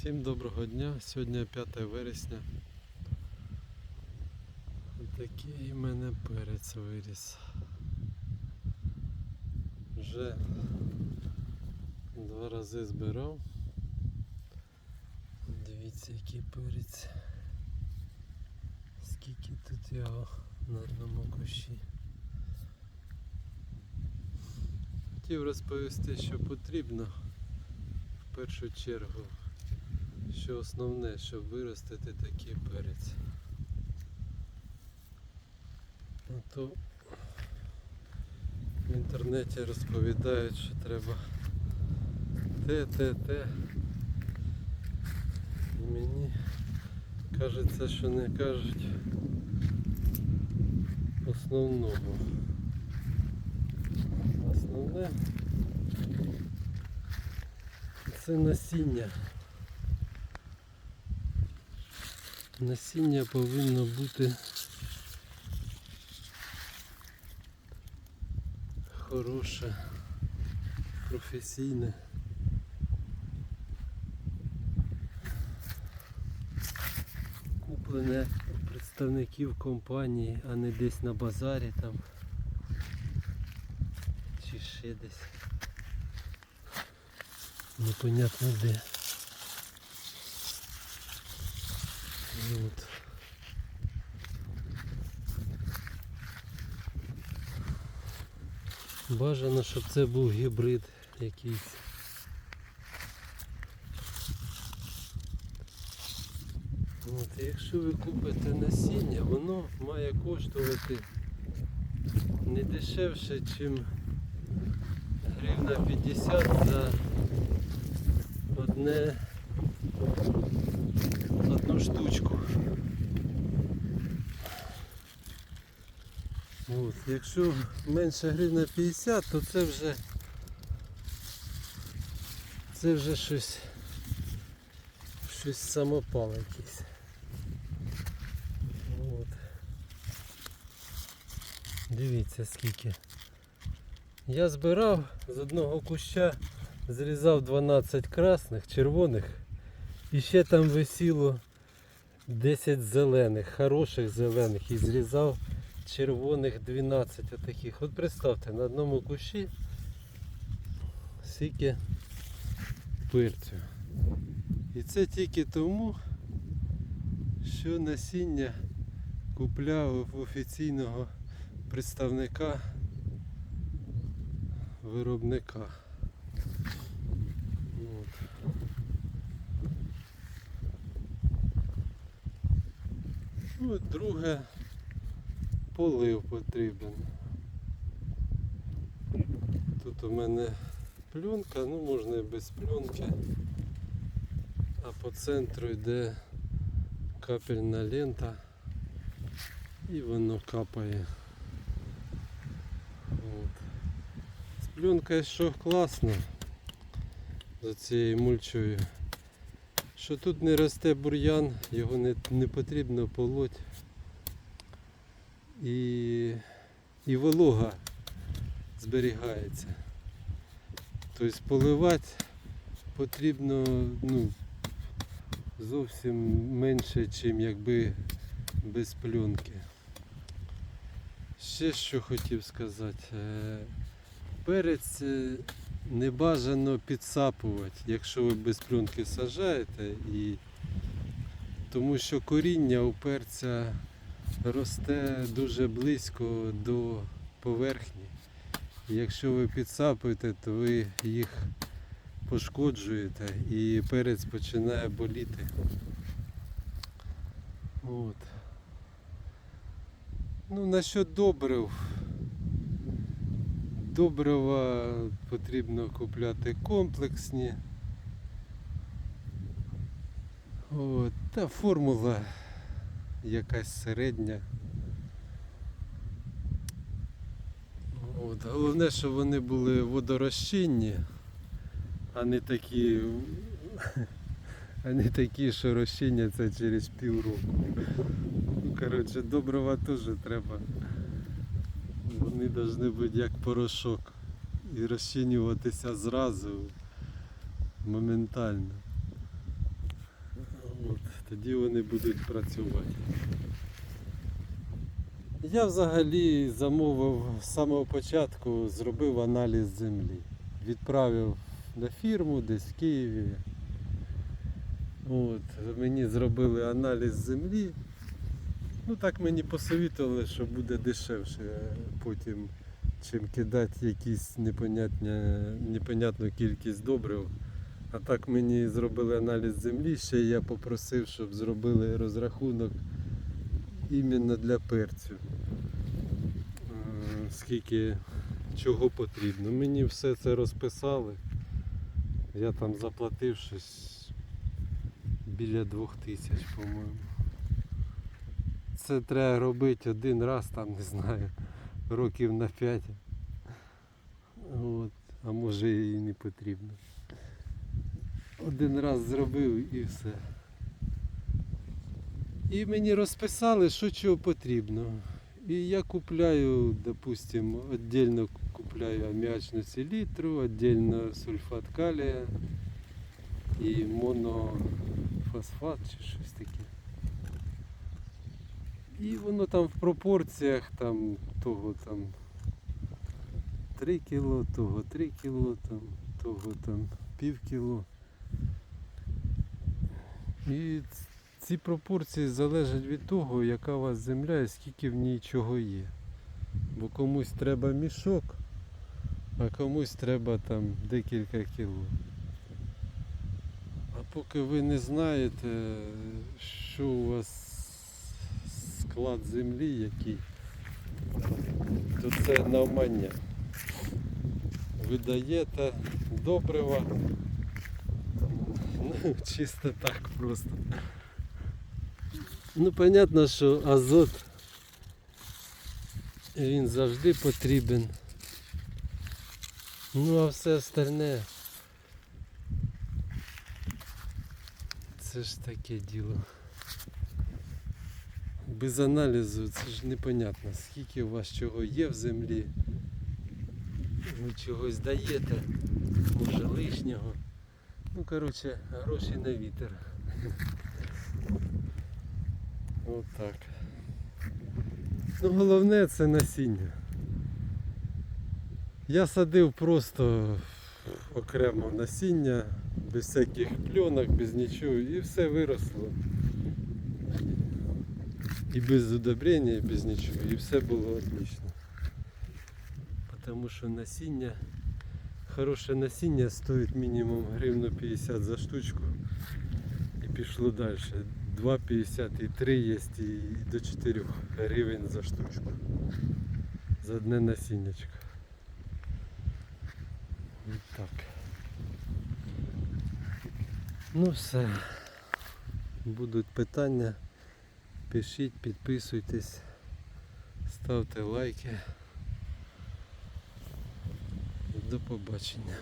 Всім доброго дня. Сьогодні 5 вересня. Такий в мене перець виріс. Вже два рази збирав. Дивіться який перець. Скільки тут його на одному кущі. Хотів розповісти, що потрібно в першу чергу що основне, щоб виростити такий перець. Ну, то в інтернеті розповідають, що треба те, те, те. І мені кажеться, що не кажуть основного. Основне це насіння. Насіння повинно бути хороше, професійне. Куплене у представників компанії, а не десь на базарі там. Чи ще десь. Непонятно де. От. Бажано, щоб це був гібрид якийсь. От, якщо ви купите насіння, воно має коштувати не дешевше, ніж гривна 50 за одне штучку. От, якщо менше гривна 50, то це вже це вже щось щось самопал якийсь. От. Дивіться скільки. Я збирав з одного куща, зрізав 12 красних, червоних. І ще там висіло 10 зелених, хороших зелених і зрізав червоних 12 отаких. От представте, на одному кущі скільки перцю. І це тільки тому, що насіння купляв в офіційного представника виробника. От. Ну, і друге, полив потрібен. Тут у мене пленка, ну можна і без пленки. А по центру йде капельна лента і воно капає. От. З пленкою що класно за цією мульчою що тут не росте бур'ян, його не, не потрібно полоть. І, і волога зберігається. Тобто поливати потрібно ну, зовсім менше, ніж якби без пленки. Ще що хотів сказати. Е, Перець е, не бажано підсапувати, якщо ви без пленки сажаєте, і... тому що коріння у перця росте дуже близько до поверхні. Якщо ви підсапуєте, то ви їх пошкоджуєте і перець починає боліти. От. Ну, насчет добрив. Добрива потрібно купляти комплексні. От, та формула якась середня. От, головне, щоб вони були водорозчинні, а не такі, а не такі, що розчиняться через півроку. Ну, коротше, добрива теж треба. Вони повинні бути як порошок і розчинюватися зразу моментально. От, тоді вони будуть працювати. Я взагалі замовив з самого початку, зробив аналіз землі. Відправив на фірму десь в Києві. От, мені зробили аналіз землі. Ну так мені посовітували, що буде дешевше потім, чим кидати якісь непонятну кількість добрив. А так мені зробили аналіз землі, ще я попросив, щоб зробили розрахунок іменно для перцю. Е, Скільки чого потрібно. Мені все це розписали. Я там заплатив щось біля двох тисяч, по-моєму. Це треба робити один раз, там не знаю, років на п'ять. От. А може і не потрібно. Один раз зробив і все. І мені розписали, що чого потрібно. І я купляю, допустим, віддільно купляю аміачну селітру, віддільно сульфат калія і монофосфат чи щось таке. І воно там в пропорціях там того там 3 кіло, того 3 кіло, там, того там пів кіло. І ці пропорції залежать від того, яка у вас земля і скільки в ній чого є. Бо комусь треба мішок, а комусь треба там декілька кіло. А поки ви не знаєте, що у вас склад землі який, то це навмання. Ви даєте добрива, ну, чисто так просто. Ну, понятно, що азот він завжди потрібен. Ну, а все остальне це ж таке діло. Без аналізу це ж непонятно, скільки у вас чого є в землі. Ви чогось даєте, може лишнього. Ну, коротше, гроші на вітер. Отак. Ну, головне це насіння. Я садив просто окремо насіння, без всяких пленок, без нічого, і все виросло. І без удобрення, і без нічого. І все було отлично. Тому що насіння, хороше насіння стоїть мінімум гривну 50 за штучку. І пішло далі. 2,50 і 3 є, і до 4 гривень за штучку. За одне насіннячко. Ось так. Ну все. Будуть питання. Пишіть, підписуйтесь, ставте лайки. До побачення.